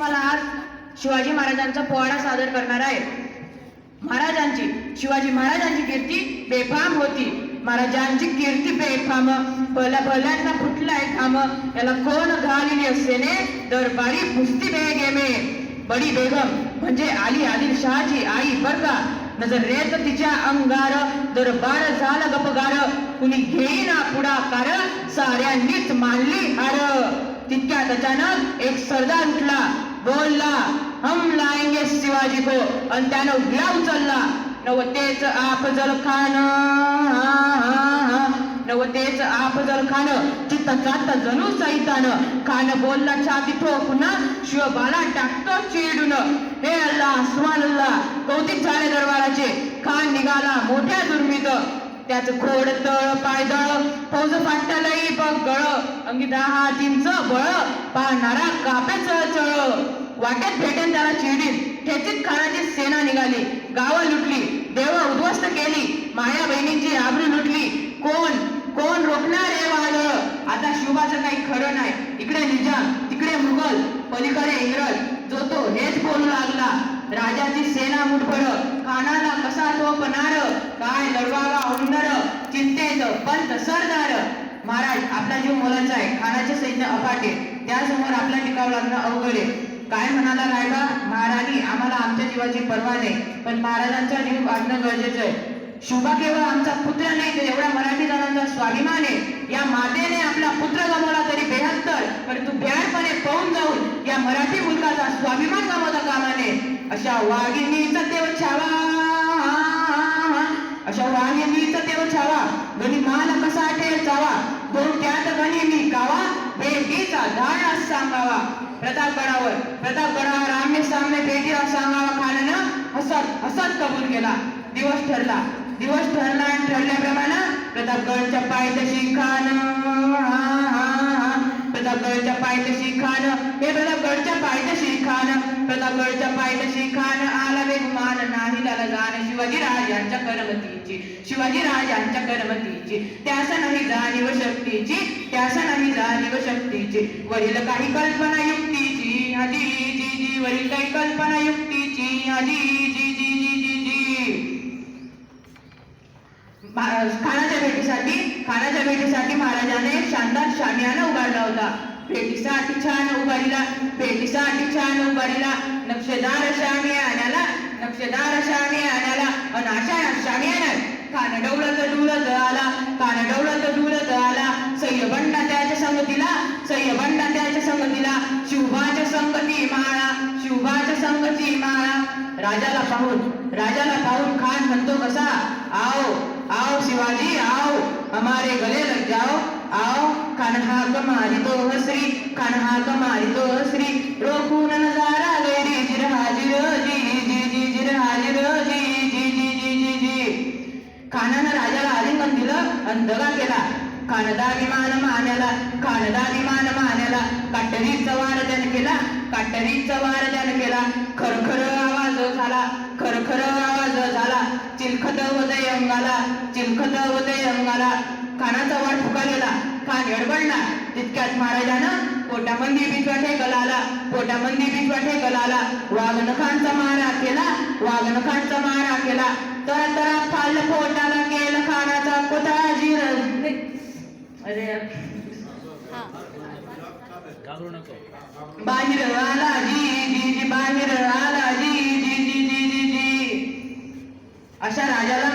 तुम्हाला आज शिवाजी महाराजांचा पोवाडा सादर करणार आहे. महाराजांची शिवाजी महाराजांची कीर्ती बेफाम होती. महाराजांची कीर्ती बेफाम. भल्या भल्यांना फुटलाय खाम. याला कोण घालिली असेने दरबारी पुस्ती बेगेमे बडी बेगम म्हणजे आली आदिल शहाजी आई बर का नजर रेत तिच्या अंगार. दरबार झाला गपगार. कुणी घेईना पुढाकार. साऱ्यांनीच मानली हार. तितक्यात अचानक एक सरदार उठला. बोलला हम लाएंगे शिवाजी को। आणि त्यानं घ्या उचलला. नवतेच जर खान नवतेच जर खान चित्त चात जणू सैतान. खान बोलला छाती ठोकून शिवबाला टाकतो चिडून हे अल्ला अस्मान अल्लाह कौतिक झाले दरबाराचे. खान निघाला मोठ्या दुर्मित त्याच खोड तळ पायदळ फौज फाटलई गळ. अंगी दहा हातींच बळ. पाहणारा काप्याच चळ. वाटेत भेटेन त्याला चिडीत ठेचीत खानाची सेना निघाली. गावं लुटली. देव उद्ध्वस्त केली. माया बहिणींची आबरू लुटली. कोण? कोण रोखणार हे वादळ? आता शिवबाचं काही खरं नाही. इकडे निजाम तिकडे मुघल पलीकडे इंग्रज. जो तो हेच बोलू लागला. राजाची सेना मुठभर. खानाला कसा तो पणार काय लढवावा होणार? चिंतेत पंत सरदार. महाराज आपला जीव मोलाचा आहे. खानाचे सैन्य अपाटे त्यासमोर आपला टिकाव लागणं अवघड आहे. काय म्हणाला रायबा? महाराणी आम्हाला आमच्या जीवाची पर्वा नाही पण महाराजांचा जीव वाचणं गरजेचं आहे. शुभा केवळ आमचा पुत्र नाही तर एवढ्या मराठी जणांचा स्वाभिमान आहे. या मातेने आपला पुत्र गमावला तरी बेहत्तर परंतु भ्याडपणे पाहून जाऊन या मराठी मुलगाचा स्वाभिमान गमावता कामा नये. अशा वाघिणीचा देव छावा. अशा वाघिणीचा देव छावा. गणी मान कसा ठेचावा? दोन त्यात गणी मी गावा भेटीचा धाडा सांगावा. प्रतापगडावर प्रतापगडावर आम्ही सामने भेटीला सांगावा खानानं हसत हसत कबूल केला. दिवस ठरला. दिवस ठरला आणि ठरल्याप्रमाणे प्रतापगडच्या पायथ्याशी खान प्रतापगडच्या पायथ्याशी खान हे प्रतापगडच्या पायथ्याशी खान प्रतापगडच्या पायथ्याशी खान आला वेगमान नाही त्याला जाण शिवाजी राजांच्या करमतीची शिवाजी राजांच्या करमतीची त्यास नाही जाणीव शक्तीची त्यास नाही जाणीव शक्तीची. वरील काही कल्पना युक्तीची आजी जी जी वरील काही कल्पना युक्तीची आजी जी जी जी जी खानाच्या भेटीसाठी खानाच्या भेटीसाठी महाराजाने शानदार शामियाना उभारला होता. भेटीसाठी छान उभारीला भेटीसाठी छान उभारीला. नक्षदार शामियानाला नक्षदार शामियानाला अन अशा शामियानात कान डुळत आला कान डुळत आला. सह्यबंडा त्याच्या संगतीला सह्यबंडा त्याच्या संगतीला. शिवबाच्या संगती माळा शिवबाच्या संगती माळा. राजाला पाहून राजाला पाहून खान म्हणतो कसा? आओ आओ शिवाजी आओ हमारे गले लग जाओ। आओ कन्हा कमारी तो हसरी कन्हा कमारी तो हसरी। रोखून नजारा गैरी जिर हाजिर जी जी जी जिर हाजिर जी जी जी जी जी जी। खानानं राजाला आलिंगन दिलं आणि दगा केला। खानदा विमान मान्याला खानदा विमान मान्याला। काटरीचा वार त्याने केला काटरीचा वार त्याने केला। खरखर आवाज झाला खरखर आवाज चिलखत उदय अंगाला चिलखत उदय अंगाला खानाचा वाट फुकालेला खान गडबडला तितक्यात महाराजानं पोटामंदी बिचवाटे गलाला पोटामंदी बिचवाटे गलाला. वाघनखांचा मारा केला वाघनखांचा मारा केला. तरा तरा फाल पोटाला गेल खानाचा कोथा जिर. अरे. बाहेर जी जी बाहेर आला जी जी जी जी जी जी अशा राजाला